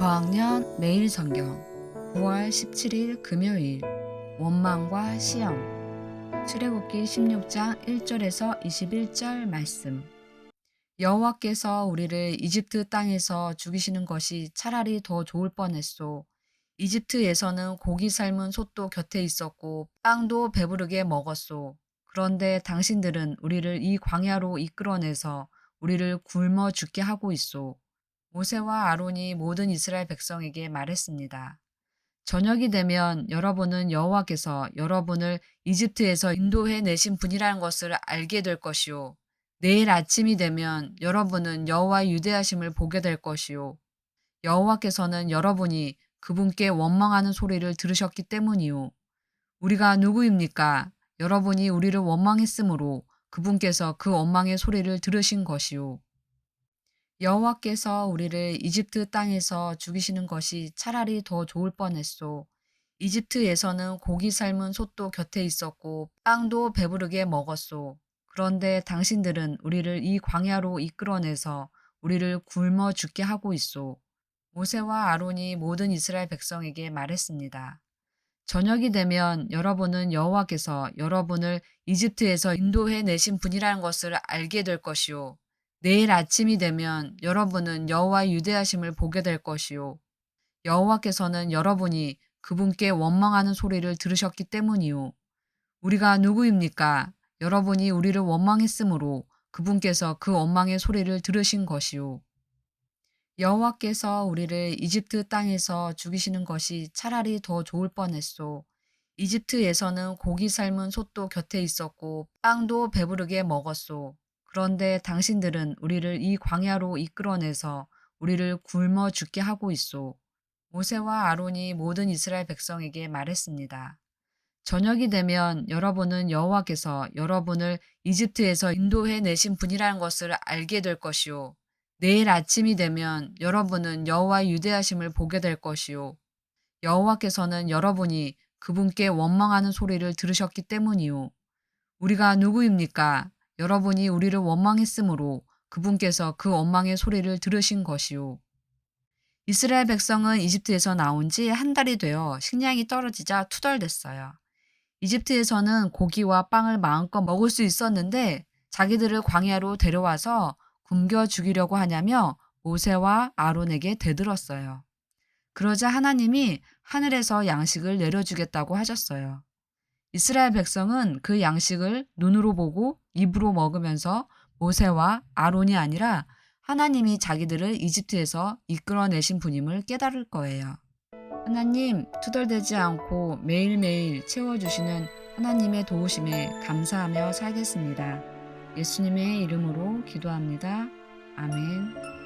저학년 매일 성경 9월 17일 금요일 원망과 시험 출애굽기 16장 1절에서 21절 말씀 여호와께서 우리를 이집트 땅에서 죽이시는 것이 차라리 더 좋을 뻔했소. 이집트에서는 고기 삶은 솥도 곁에 있었고 빵도 배부르게 먹었소. 그런데 당신들은 우리를 이 광야로 이끌어내서 우리를 굶어 죽게 하고 있소. 모세와 아론이 모든 이스라엘 백성에게 말했습니다. 저녁이 되면 여러분은 여호와께서 여러분을 이집트에서 인도해 내신 분이라는 것을 알게 될 것이요. 내일 아침이 되면 여러분은 여호와의 유대하심을 보게 될 것이요. 여호와께서는 여러분이 그분께 원망하는 소리를 들으셨기 때문이요. 우리가 누구입니까? 여러분이 우리를 원망했으므로 그분께서 그 원망의 소리를 들으신 것이요. 여호와께서 우리를 이집트 땅에서 죽이시는 것이 차라리 더 좋을 뻔했소. 이집트에서는 고기 삶은 솥도 곁에 있었고 빵도 배부르게 먹었소. 그런데 당신들은 우리를 이 광야로 이끌어내서 우리를 굶어 죽게 하고 있소. 모세와 아론이 모든 이스라엘 백성에게 말했습니다. 저녁이 되면 여러분은 여호와께서 여러분을 이집트에서 인도해 내신 분이라는 것을 알게 될 것이요. 내일 아침이 되면 여러분은 여호와의 유대하심을 보게 될 것이요. 여호와께서는 여러분이 그분께 원망하는 소리를 들으셨기 때문이요. 우리가 누구입니까? 여러분이 우리를 원망했으므로 그분께서 그 원망의 소리를 들으신 것이요. 여호와께서 우리를 이집트 땅에서 죽이시는 것이 차라리 더 좋을 뻔했소. 이집트에서는 고기 삶은 솥도 곁에 있었고 빵도 배부르게 먹었소. 그런데 당신들은 우리를 이 광야로 이끌어내서 우리를 굶어 죽게 하고 있소. 모세와 아론이 모든 이스라엘 백성에게 말했습니다. 저녁이 되면 여러분은 여호와께서 여러분을 이집트에서 인도해 내신 분이라는 것을 알게 될 것이요. 내일 아침이 되면 여러분은 여호와의 유대하심을 보게 될 것이요. 여호와께서는 여러분이 그분께 원망하는 소리를 들으셨기 때문이요. 우리가 누구입니까? 여러분이 우리를 원망했으므로 그분께서 그 원망의 소리를 들으신 것이요. 이스라엘 백성은 이집트에서 나온 지 한 달이 되어 식량이 떨어지자 투덜댔어요. 이집트에서는 고기와 빵을 마음껏 먹을 수 있었는데 자기들을 광야로 데려와서 굶겨 죽이려고 하냐며 모세와 아론에게 대들었어요. 그러자 하나님이 하늘에서 양식을 내려주겠다고 하셨어요. 이스라엘 백성은 그 양식을 눈으로 보고 입으로 먹으면서 모세와 아론이 아니라 하나님이 자기들을 이집트에서 이끌어내신 분임을 깨달을 거예요. 하나님, 투덜대지 않고 매일매일 채워주시는 하나님의 도우심에 감사하며 살겠습니다. 예수님의 이름으로 기도합니다. 아멘.